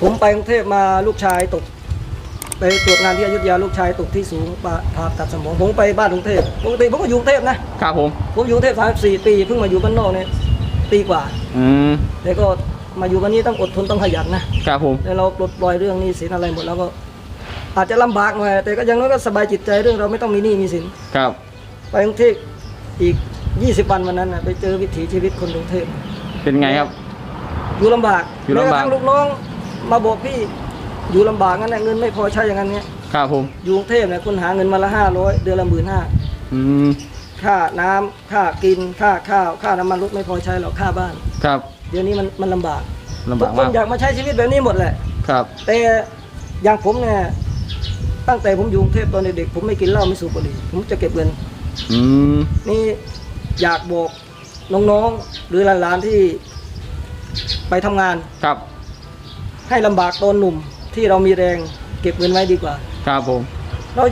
ผมไปกรุงเทพมาลูกชายตก ไปตรวจงานที่อยุธยาลูกชายตกที่สูงผ่าผ่าตัดสมองผมไปบ้านกรุงเทพปกติผมก็อยู่กรุงเทพนะครับผมผมอยู่กรุงเทพ34ปีเพิ่งมาอยู่บ้านนอกเนี่ยปีกว่า อืมแต่ก็มาอยู่วันนี้ต้องอดทนต้องขยันนะครับผมแล้วเราปลดปล่อยเรื่องหนี้สินอะไรหมดแล้วก็อาจจะลำบากหน่อยแต่ก็อยังน้อยก็สบายจิตใจเรื่องเราไม่ต้องมีหนี้มีสินครับ ไปกรุงเทพอีก 20 วันวันนั้นนะไปเจอวิถีชีวิตคนกรุงเทพเป็นไงครับ อยู่ลำบากอยู่ลำบากแม้กระทั่งลูกน้อง มาบอกพี่อยู่ลำบากงั้นนะเงินไม่พอใช้อย่างนั้นเนี่ยครับผมอยู่กรุงเทพเนี่ยคุณหาเงินมาละห้าร้อยเดือนละหมื่นห้าอืมค่าน้ำค่ากินค่าข้าวค่าน้ำมันรถไม่พอใช้หรอกค่าบ้าน ครับเดี๋ยวนี้มันมันลำบากลำทุบากกคมานกอยากมาใช้ชีวิตแบบนี้หมดแหละ ครับ แต่อย่างผมเนี่ยตั้งแต่ผมอยู่กรุงเทพตอนเด็กๆผมไม่กินเหล้าไม่สูบบุหรี่ผมจะเก็บเงิน อืมนี่อยากบอกน้องๆหรือหลานๆที่ไปทำงาน ครับ ให้ลำบากตอนหนุ่มที่เรามีแรงเก็บเงินไว้ดีกว่า ครับผม เรา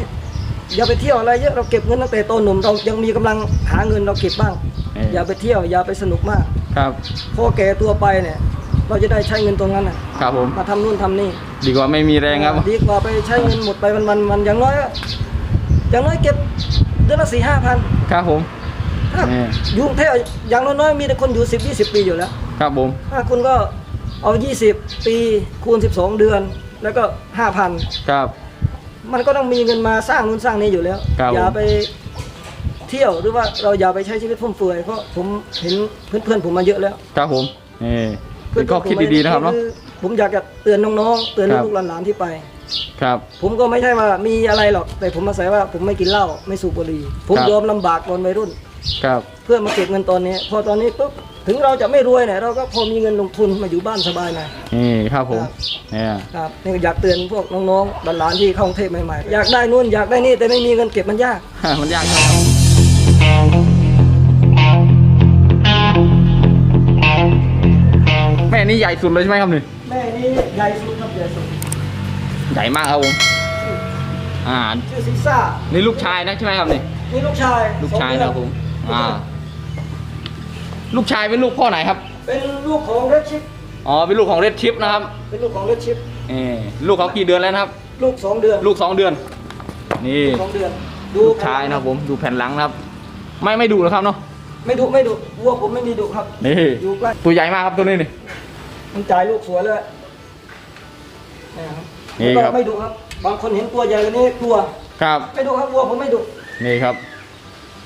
อย่าไปเที่ยวอะไรเยอะเราเก็บเงินตั้งแต่ตอนหนุ่มเรายังมีกำลังหาเงินเราเก็บบ้าง เอ่ออย่าไปเที่ยวอย่าไปสนุกมากครับ พอแก่ตัวไปเนี่ย เราจะได้ใช้เงินตรงนั้นน่ะครับผม มาทำนู่นทำนี่ดีกว่าไม่มีแรงครับ ดีกว่าไปใช้เงินหมดไปวันวันๆมันอย่างน้อยอย่างน้อยเก็บเดือนละสี่ห้าพันครับผม ถ้านี่อยู่กรุงเทพอย่างน้อยๆมีแต่คนอยู่สิบยี่สิบปีอยู่แล้ว ครับผม ถ้าคุณก็ เอา 20 ปีคูณ 12 เดือน แล้วก็5,000ครับมันก็ต้องมีเงินมาสร้างนู่นสร้างนี้อยู่แล้ว ครับอย่าผม ไปเที่ยวหรือว่าเราอย่าไปใช้ชีวิตฟุ่มเฟือยเพราะผมเห็นเพื่อนๆผมมาเยอะแล้วครับผมนี่เป็นข้อคิดดีๆนะครับเนาะผมอยากจะเตือนน้องๆเตือนครับ ลูกๆหลานๆที่ไป ครับ ผมก็ไม่ใช่ว่ามีอะไรหรอก แต่ผมมาใส่ว่าผมไม่กินเหล้าไม่สูบบุหรี่ ผมครับ ยอมลำบากตอนวัยรุ่น ครับ เพื่อมาเก็บเงินตอนนี้ พอตอนนี้ปุ๊บถึงเราจะไม่รวยเนี่ยเราก็พอมีเงินลงทุนมาอยู่บ้านสบายหน่อย นี่ครับผมครับเนี่ยครับนี่ก็อยากเตือนพวกน้องๆหลานๆที่เข้ากรุงเทพใหม่ๆ อยากได้นู่นอยากได้นี่แต่ไม่มีเงินเก็บมันยาก มันยากครับแม่นี่ใหญ่สุดเลยใช่ไหมครับนี่แม่นี่ใหญ่สุดครับใหญ่สุดใหญ่มากครับผมอ่าชื่อซิซ่านี่ลูกชายนะใช่ไหมครับนี่นี่ลูกชาย ลูกชายสองนะเดืคอรับผม อ่า ลูกชายเป็นลูกพ่อไหนครับ เป็นลูกของเรดชิปอ๋อเป็นลูกของเรดชิปนะครับ เป็นลูกของเรดชิปเออลูกเขากี่เดือนแล้วนะครับ ลูกสองเดือน ลูกสองเดือน นี่สองเดือนลูกชายนะครับผมดูแผ่นหลังนะครับ ไม่ไม่ดูนะครับเนาะ ไม่ดุไม่ดุวัวผมไม่มีดุครับ นี่อยู่ใกล้ตัวใหญ่มากครับตัวนี้นี่มันจ่ายลูกสวยเลยนี่ครับนี่แล้วครัก็บไม่ดุครับ บางคนเห็นตัวใหญ่กว่านี้กลัว ครับ ไม่ดุครับวัวผมไม่ดุนี่ครับ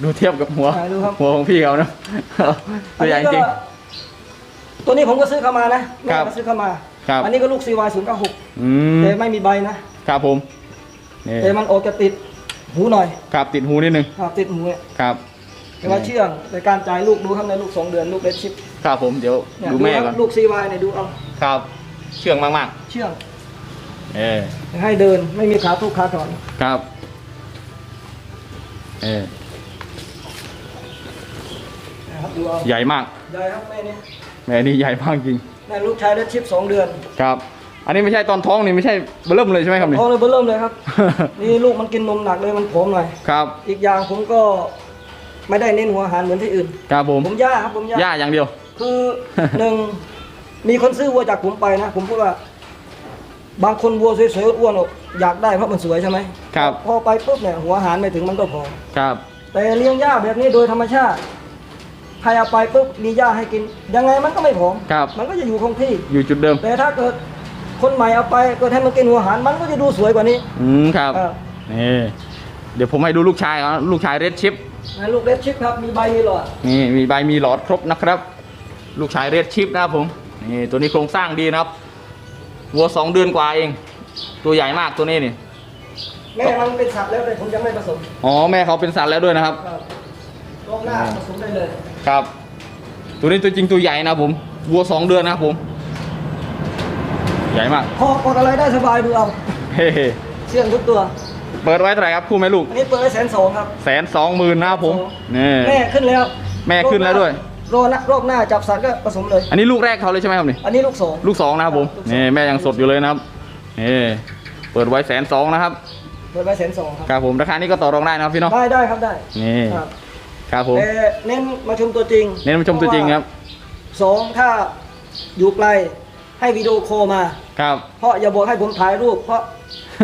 ดูเทียบกับหัวไหนดูครับ หัวของพี่เขานะ ตัวใหญ่จริง ตัวนี้ผมก็ซื้อเข้ามานะครัแม่บก็ซื้อเข้ามา ครับ อันนี้ก็ลูก CY 0 9 6อืมแต่ไม่มีใบนะครับผมนี่แต่มันออกจะติดหูหน่อยครับติดหูนิดนึงครับติดหูเนี่ยครับแต่ว่าเชื่องในการจ่ายลูกดูครับในลูกสองเดือนลูกเล็ดชิปครับผมเดี๋ยวเนี่ยดูแม่คก่รัอนลูก CY เนี่ยดูเอาครับ เชื่องมากเชื่องๆ เออให้เดินไม่มีขาทุกขาถอน ครับ เออ นะครับ ดูเอาใหญ่มากใหญ่ครับแม่นี่แม่นี่ใหญ่มากจริงแม่ลูกชายเล็ดชิปสองเดือนครับ อันนี้ไม่ใช่ตอนท้องนี่ไม่ใช่เบิ่มเลยใช่ไหมครับนี่ท้องเลยเบิ่มเริ่มเลยครับ นี่ลูกมันกินนมหนักเลยมันผอมหน่อยครับ อีกอย่างผมก็ไม่ได้เน้นหัวอาหารเหมือนที่อื่นครับผมผมย่าครับผมย่าหญ้าอย่างเดียว คือหนึ่งมีคนซื้อวัวจากผมไปนะ ผมพูดว่า บางคนวัวสวยๆอ้วนๆอกอยากได้เพราะมันสวยใช่ไหมครับ พอไปปุ๊บเนี่ยหัวอาหารไม่ถึงมันก็พอครับ แต่เลี้ยงหญ้าแบบนี้โดยธรรมชาติ ใครเอาไปปุ๊บมีหญ้าให้กิน ยังไงมันก็ไม่ผอมครับ มันก็จะอยู่คงที่ อยู่จุดเดิม แต่ถ้าเกิดคนใหม่เอาไปเกิดให้มันกินหัวอาหารมันก็จะดูสวยกว่านี้ อืมครับเออนี่ เดี๋ยวผมให้ดูลูกชายเขาลูกชายเรดชิป นะลูกเล็ดชิปครับมีใบมีหลอด นี่มีใบมีหลอดครบนะครับ ลูกชายเรดชิปนะครับผมนี่ตัวนี้โครงสร้างดีนะครับวัวสองเดือนกว่าเอง ตัวใหญ่มากตัวนี้นี่แม่มันเป็นสัตว์แล้วแต่ผมยังไม่ผสมอ๋อแม่เขาเป็นสัตว์แล้วด้วยนะครับ ครับรอบหน้าผสมได้เลย ครับ ตัวนี้ตัวจริงตัวใหญ่นะครับผมวัวสองเดือนนะครับผม ใหญ่มากพอกดอะไรได้สบายดูเอาเฮ้เชื่องทุกตัว เปิดไว้เท่าไหร่ครับคู่แม่ลูกอันนี้เปิดไว้แสนสองครับแสนสองหมื่นนะครับผมนี่แม่ขึ้นแล้วแม่ขึ้นแล้วด้วยรอบหน้ารอบหน้าจับสัตว์ก็ผสมเลย อันนี้ลูกแรกเขาเลยใช่ไหมครับนี่อันนี้ลูกสองลูกสองนะครับผมลูกสองนี่แม่ยังสดอยู่เลยนะครับนี่เปิดไว้แสนสองนะครับเปิดไว้แสนสองครับครับผมราคานี้ก็ต่อรองได้นะครับพี่เน้องได้ได้ครับได้นี่ ครับครับผม แต่เน้นมาชมตัวจริงเน้นมาชมตัวจริงครับสองถ้าอยู่ไกลให้วิดีโอคอลมา ครับ เพราะอย่าบอกให้ผมถ่ายรูป เพราะ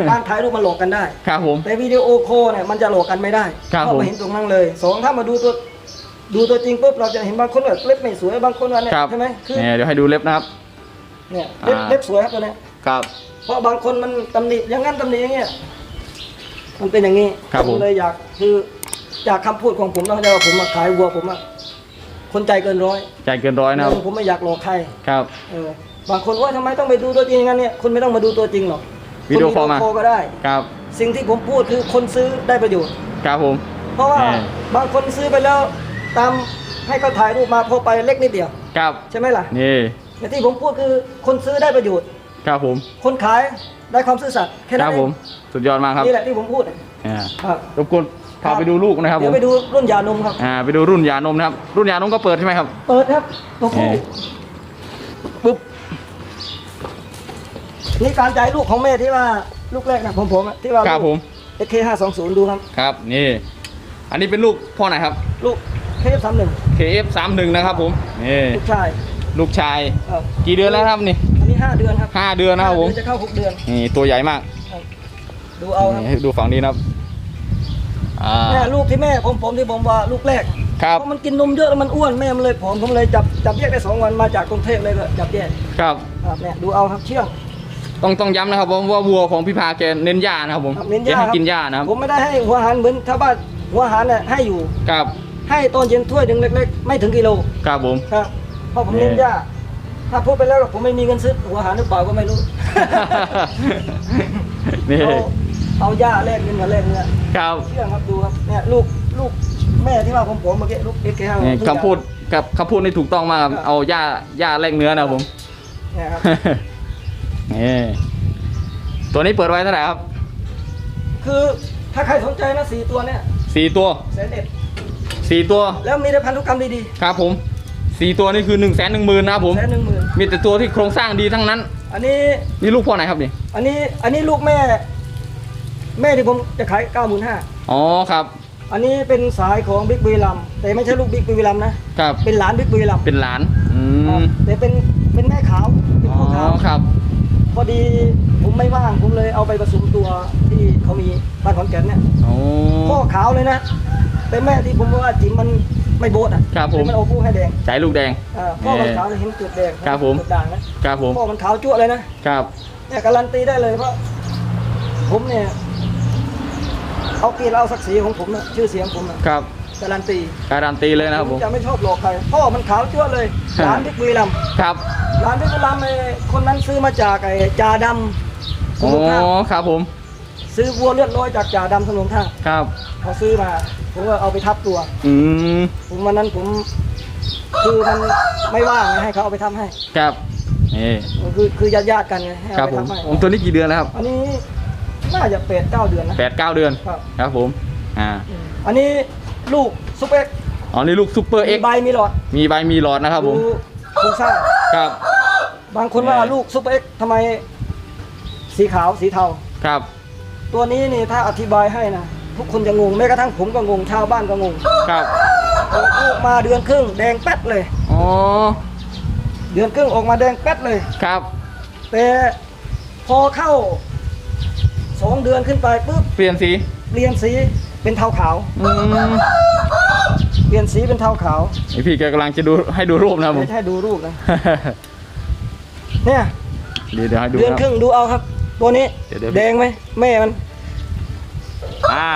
การถ่ายรูปมันหลอกกันได้ ครับผม แต่วิดีโอคอลเนี่ยมันจะหลอกกันไม่ได้ครับเพราะผมมาเห็นตรงนั้นเลยสองถ้ามาดูตัวดูตัวจริงปุ๊บเราจะเห็นบางคนแบบเล็บไม่สวยบางคนว่าเนี่ยครับใช่ไหมคือเนี่ยเดี๋ยวให้ดูเล็บนะครับเนี่ยเล็บอ่าเล็บสวยครับตัวเนี้ยครับ เพราะบางคนมันตำหนิอย่างนั้นตำหนิอย่างเงี้ยมันเป็นอย่างนี้ครับผมเลยอยากคือ จากคำพูดของผมต้องใจว่าผมมาขายวัวผมอะคนใจเกินร้อยใจเกินร้อยนะครับผมไม่อยากหลอกใครครับ เออบางคนว่าทำไมต้องไปดูตัวจริงงั้นเนี่ยคุณไม่ต้องมาดูตัวจริงหรอกวิดีโอคอลมาณก็ได้ครับ สิ่งที่ผมพูดคือคนซื้อได้ประโยชน์ครับผม เพราะว่าแน่บางคนซื้อไปแล้วตามให้เขาถ่ายรูปมาพอไปเล็กนิดเดียวครับใช่ไหมล่ะนี่แต่ที่ผมพูดคือคนซื้อได้ประโยชน์ครับผม คนขายได้ความซื่อสัตย์แค่คนั้รันบเอผงมสุดยอดมากครับนี่แหละที่ผมพูดอ่าครับรบกวน พาไปดูลูกนะครับผเดี๋ยมวไปดูรุ่นยานมครับ อ่าไปดูรุ่นยานมนะครับ รุ่นยานมก็เปิดใช่ไหมครับ เปิดครับตัวผู้เอ่อปุ๊บนี่การจ่ายลูกของแม่ที่ว่าลูกแรกนะผมผมอะที่ว่าครับผมเอเคห้าสองศูนย์ดูครับ ครับนี่ อันนี้เป็นลูกพ่อไหนครับ ลูกเคฟสามหนึ่ง KF31 นะครับผมนี่ลูกชายลูกชายครับกี่เดือนแล้วครับนี่ อันนี้ห้าเดือนครับห้าเดือนนะครับผม ห้าเดือนจะเข้าหกเดือนนี่ตัวใหญ่มากครับดูเอาครับนี่ให้ดูฝั่งนี้นะครับอ่า แม่ลูกที่แม่ผมผมที่ผมว่าลูกแรกครับเพราะมันกินนมเยอะแล้วมันอ้วนแม่มันเลยผอมผมเลยจับจับแยกได้สองวันมาจากกรุงเทพเลยก็จับแยกครับครับเนี่ยดูเอาครับเชื่องต้องต้องย้ำนะครับว่าว่าวัวของพี่พาแกเน้นหญ้านะครับผมครับเน้นหจะญ้าให้ครับกินหญ้านะครับผมไม่ได้ให้หัวอาหารเหมือนชาวบ้านหัวอาหารเนี่ยให้อยู่ครับให้ตอนเย็นถ้วยหนึ่งเล็กๆ ไม่ถึงกิโลครับผมครับเพราะผมนี่เน้นหญ้าถ้าพูดไปแล้วผมไม่มีเงินซื้อหัวอาหารหรือเปล่าก็ไม่รู้นี่ เอาเอาหญ้าแลกเงินกับแลกเนื้อครับเชื่องครับดูครับเนี่ยลูกลูกแม่ที่ว่าผมผมเมื่อกี้ลูกเอ็กแก้วนี่คำพูดกับคำพูดนี่ถูกต้องมากครับครับเอาหญ้าหญ้าแลกเนื้อนะครับผมเนี่ยครับนี่ตัวนี้เปิดไว้เท่าไหร่ครับ คือถ้าใครสนใจนะสี่ตัวเนี่ยสี่ตัวแสนเอ็ดสี่ตัว แล้วมีแต่พันธุกรรมดีครับผมสี่ตัวนี่คือหนึ่งแสนหนึ่งหมื่นนะครับผมๆแสนหนึ่งหมื่นมีแต่ตัวที่โครงสร้างดีทั้งนั้น อันนี้นี่ลูกพ่อไหนครับนี่อันนี้อันนี้ลูกแม่ แม่ที่ผมจะขายเก้าหมื่นห้าอ๋อครับอันนี้เป็นสายของบิ๊กบุรีรัมย์แต่ไม่ใช่ลูกบิ๊กบุรีรัมย์นะ ครับ เป็นหลานบิ๊กบุรีรัมย์เป็นหลานอืครับมแต่เป็นเป็นแม่ขาวเป็นอ๋อพ่อขาวครับ พอดีผมไม่ว่างผมเลยเอาไปผสมตัวที่เขามีบ้านขอนแก่นเนี่ยโอ้ พ่อขาวเลยนะ แต่แม่ที่ผมว่าจิ๋มมันไม่โบดอะครับผมแต่มันโอาคู่ให้แดงใจลูกแดง อ่าพ่อมันขาวเห็นจุดแดงครับผม จุดด่างนะครับผม พ่อมันขาวจั่วเลยนะ ครับเนี่ยการันตีได้เลยเพราะผมเนี่ย เอาเกียรติเอาศักดิ์ศรีของผมนะชื่อเสียงผมนะครับการันตีการันตีเลยนะครับผผมมจะไม่ชอบหลอกใครพ่อมันขาวจั่วเลยครับร้านบิ๊กบุรีรัมย์ครับร้านบิ๊กบุรีรัมย์ไอ้คนนั้นซื้อมาจากไอ้จ่าดำสอ๋อมุนท่าครับผม ซื้อวัวเลือดร้อยจากจ่าดำสมุนท่าครับเขาซื้อมาผมก็เอาไปทับตัว อืมผมวันนั้นผมคือมันไม่ว่างไงให้เขาเอาไปทำให้ ครับนี่คือคือญาติญาติๆกันไงให้ครัเอาบไปผมทำให้ผมตัวนี้กี่เดือนแล้วครับ อันนี้ น่าจะเป็ดเก้าเดือนนะ แปดเก้าเดือนครับ ครับผมอ่าอันนี้ลูกซุปเปอร์อ๋อนี่ลูกซูเปอร์เอ็มีกใบมีหลอดมีใบมีหลอดนะครับผมดูโครงสร้างครับ บางคนว่าแหม่ลูกซุปเปอร์เอ็กทำไม สีขาวสีเทา ครับ ตัวนี้นี่ถ้าอธิบายให้นะทุกคนจะงงแม้กระทั่งผมก็งงชาวบ้านก็งงครับออกลูกมาเดือนครึ่งแดงแป๊ดเลย อ๋อเดือนครึ่งออกมาแดงแป๊ดเลย ครับ แต่พอเข้า สองเดือนขึ้นไปปุ๊บเปลี่ยนสีเปลี่ยนสีเป็นเทาขาว อืมเปลี่ยนสีเป็นเทาขาวไอพี่แกกำลังจะดูให้ดูรูปนะครับผม ไม่ ใช่ดูรูปนะเนี่ย เดี๋ยวเดี๋ยวให้ดูเดือนคครึ่รับ งดูเอาครับ ตัวนี้เดี๋ยวเดี๋ยว แดงไหมแม่มันอ่า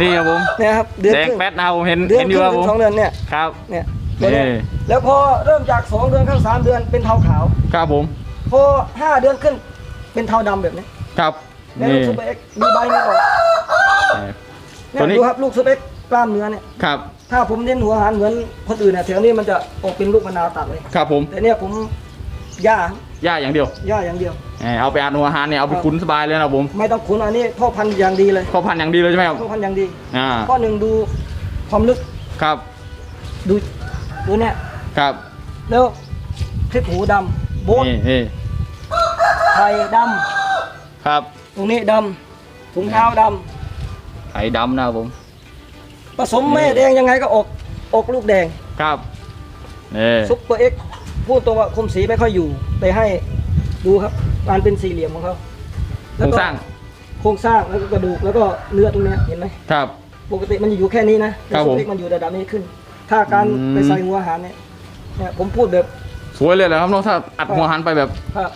นี่ครับผมเนี่ยครับเดือนแดงครึ่งแป๊ดนะครับผมเห็นเดือนเห็นคอยู่รึ่ครับผงถึมงสองเดือนเนี่ยครับ เนี่ยตัวนี้นี่ แล้วพอเริ่มจากสองเดือนเข้าสามเดือนเป็นเทาขาว ครับผม พอห้าเดือนขึ้นเป็นเทาดำแบบนี้ ครับ แล้วลูนี่กซูเปอร์เอ็กซ์มีใบมีหลอดตัวนี้เนี่ยดูครับลูกซูเปอร์เอ็กซ์กล้ามเนื้อเนี่ยครับ ถ้าผมเน้นหัวอาหารเหมือนคนอื่นเนี่ยแถวนี้มันจะออกเป็นลูกมะนาวตัดเลยครับผม แต่เนี่ยผมย่าหญ้าอย่างเดียวย่าอย่างเดียวแหมเอาไปอาหนูอาหารเนี่ยเอาไปครับขุนสบายเลยนะครับผมไม่ต้องขุนอันนี้พ่อพันธุ์อย่างดีเลยข้าวพันธุ์อย่างดีเลยใช่ไหมครับพ่อพันธุ์อย่างดีอ่าข้อหนึ่งดูความลึกครับ ดูดูเนี่ยครับ แล้วคลิปหูดำโบนนี่นี่ไข่ดครับำ ตรงนี้ดำถุงเท้าดไข่ดำนะครับผมำผสมแม่แดงยังไงก็ออกออกลูกแดงครับนี่ซุปเปอร์เอ็กซ์พูดตรงว่าคุมสีไม่ค่อยอยู่ แต่ให้ดูครับการเป็นสี่เหลี่ยมของเขาโครงสร้างโครงสร้างแล้วก็กระดูกแล้วก็เนื้อตรงเนี้ยเห็นไหมครับ ปกติมันจะอยู่แค่นี้นะแต่ครับสผมเปคมันอยู่ระดับนี้ขึ้น ถ้าการอืม ไปใส่หัวอาหารเนี่ยเนี่ยผมพูดแบบ สวยเลยแหละครับเน้องถ้าอัดหัวหันไปแบบว่า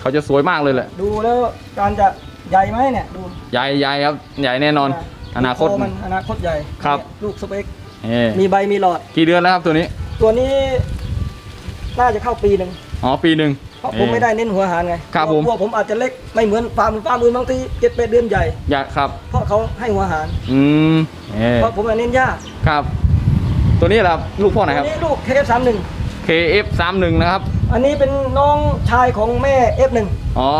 เขาจะสวยมากเลยแหละ ดูแล้วการจะใหญ่ไหมเนี่ยดูใหญ่ใหญ่ครับ ใหญ่แน่นอน อนาคต โมันอนาคตใหญ่ครับเนี่ยลูกสเปคเอ่มีใบมีหลอด กี่เดือนแล้วครับตัวนี้ ตัวนี้ น่าจะเข้าปีหนึ่งอ๋อปีหนึ่ง เพราะผมไม่ได้เน้นหัวอาหารไงครับผมพวกผมอาจจะเล็กไม่เหมือนฟาร์มฟาร์มอื่นบางทีเจ็ดแปดเดือนใหญ่ อยากครับ เพราะเขาให้หัวอาหาร อืมเอ่เพราะผมเน้นยากครับ ตัวนี้แหละครับลูกพ่อไหนครับอันนี้ลูก KF31 KF31 นะครับ อันนี้เป็นน้องชายของแม่ F1 อ๋อ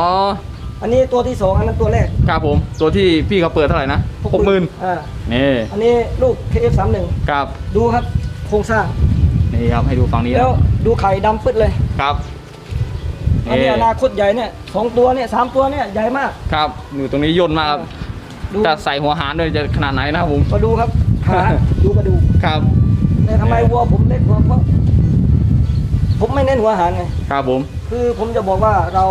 อันนี้ตัวที่สองอันนั้นตัวแรกครับผม ตัวที่พี่เขาเปิดเท่าไหร่นะหกหมื่นอ่านี่อันนี้ลูก KF31 ครับ ดูครับโครงสร้าง นี่ครับให้ดูฝั่งนี้แล้นะวดูไข่ดำฟึดเลย ครับ อันนี้อนาคตใหญ่เนี่ยสองตัวเนี่ยสามตัวเนี่ยใหญ่มาก ครับ อยู่ตรงนี้ย่นมากครับดูจะใส่หัวหารด้วยจะขนาดไหนนะครับผม มาดูครับขาดูกระดูกครับแต่ทำไมวัวผมเล็กกว่าเพราะ ผมไม่เน้นหัวอาหารไงครับผม คือผมจะบอกว่าเรา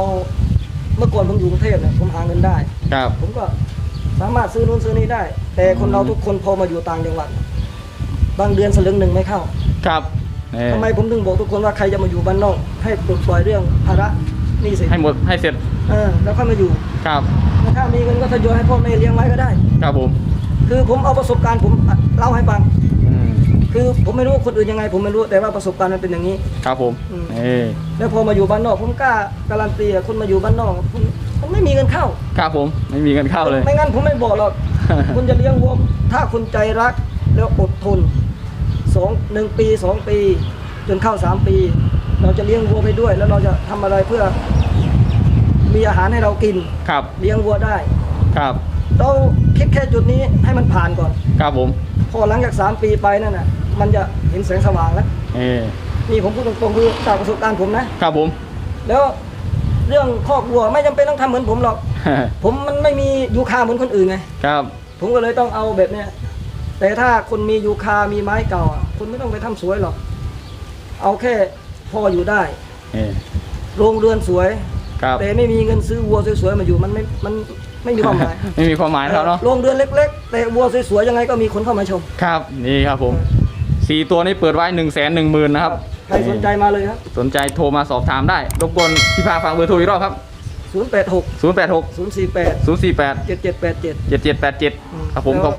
เมื่อก่อนผมอยู่กรุงเทพเนี่ยผมหาเงินได้ ครับ ผมก็สามารถซื้อนู้นซื้อนี้ได้ แต่คนเราทุกคนพอมาอยู่ต่างจังหวัดบางเดือนสลึงหนึ่งไม่เข้า ครับนี่ทำไมผมถึงบอกทุกคนว่าใครจะมาอยู่บ้านนอก ให้ปลดปล่อยเรื่องภาระหนี่สินให้หมดให้เสร็จเออแล้วค่อยมาอยู่ ครับถ้ามีเงินก็ทยอยให้พ่อแม่เลี้ยงไว้ก็ได้ ครับผม คือผมเอาประสบการณ์ผมเล่าให้ฟังอืม คือผมไม่รู้คนอื่นยังไง ผมไม่รู้แต่ว่าประสบการณ์มันเป็นอย่างนี้ ครับผมอืมนี่แล้วพอมาอยู่บ้านนอกผมกล้าการันตีอะคนมาอยู่บ้านนอกคุณคุณไม่มีเงินเข้า ครับผมไม่มีเงินเข้าเลย ไม่งั้นผมไม่บอกหรอก คุณจะเลี้ยงวัวถ้าคุณใจรักแล้วอดทนสองหนึ่งปีสองปี จนเข้าสามปี เราจะเลี้ยงวัวไปด้วย แล้วเราจะทำอะไรเพื่อ มีอาหารให้เรากิน ครับเลี้ยงวัวได้ ครับ เราคิดแค่จุดนี้ให้มันผ่านก่อน ครับผม พอหลังจากสามปีไปนั่นน่ะ มันจะเห็นแสงสว่างแล้วนี่นี่ผมพูดตรงๆคือจากประสบการณ์ผมนะ ครับผม แล้วเรื่องคอกวัวไม่จำเป็นต้องทำเหมือนผมหรอก ผมมันไม่มียูคาเหมือนคนอื่นไง ครับ ผมก็เลยต้องเอาแบบเนี้ยแต่ถ้าคนมียูคามีไม้เก่าอะคุณไม่ต้องไปทำสวยหรอก เอาแค่พออยู่ได้นี่โรงเรือนสวย ครับ แต่ไม่มีเงินซื้อวัวสวยๆมาอยู่มันไม่ มัน ไม่มีความหมายไม่มีความหมายครับเนาะโรงเรือนเล็กๆแต่วัวสวยๆยังไงก็มีคนเข้ามาชม ครับนี่ครับผมสี่ตัวนี้เปิดไว้หนึ่งแสนหนึ่งหมื่นนะครับใครสนใจมาเลยครับสนใจโทรมาสอบถามได้รบกวนพี่พาฟังเบอร์โทรอีกรอบครับ086 0 8 6 048 0 4 8 7787 7 7 8 7ครับผมขอบ